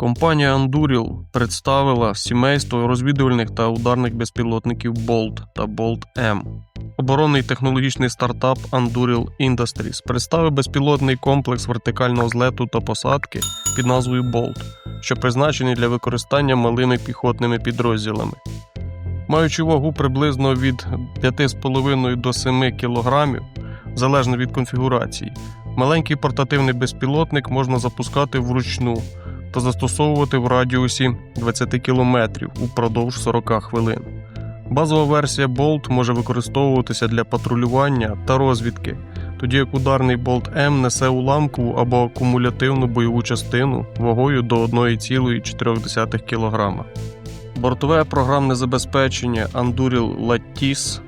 Компанія Anduril представила сімейство розвідувальних та ударних безпілотників Bolt та Bolt M. Оборонний технологічний стартап Anduril Industries представив безпілотний комплекс вертикального злету та посадки під назвою Bolt, що призначений для використання малими піхотними підрозділами. Маючи вагу приблизно від 5,5 до 7 кг, залежно від конфігурації, маленький портативний безпілотник можна запускати вручну та застосовувати в радіусі 20 км упродовж 40 хвилин. Базова версія Bolt може використовуватися для патрулювання та розвідки, тоді як ударний Bolt M несе уламкову або кумулятивну бойову частину вагою до 1,4 кг. Бортове програмне забезпечення Anduril Lattice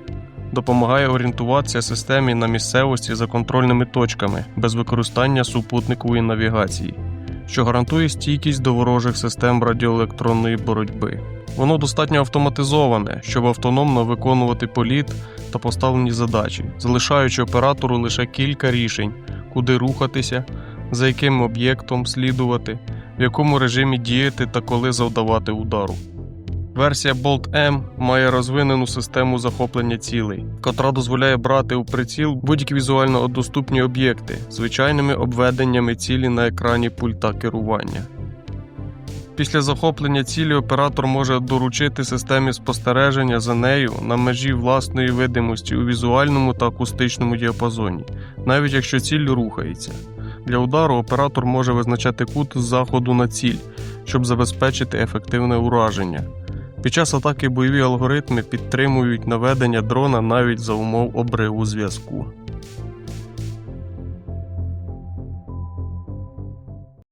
допомагає орієнтуватися системі на місцевості за контрольними точками без використання супутникової навігації, що гарантує стійкість до ворожих систем радіоелектронної боротьби. Воно достатньо автоматизоване, щоб автономно виконувати політ та поставлені задачі, залишаючи оператору лише кілька рішень, куди рухатися, за яким об'єктом слідувати, в якому режимі діяти та коли завдавати удару. Версія Bolt M має розвинену систему захоплення цілей, котра дозволяє брати у приціл будь-які візуально доступні об'єкти звичайними обведеннями цілі на екрані пульта керування. Після захоплення цілі оператор може доручити системі спостереження за нею на межі власної видимості у візуальному та акустичному діапазоні, навіть якщо ціль рухається. Для удару оператор може визначати кут з заходу на ціль, щоб забезпечити ефективне ураження. Під час атаки бойові алгоритми підтримують наведення дрона навіть за умов обриву зв'язку.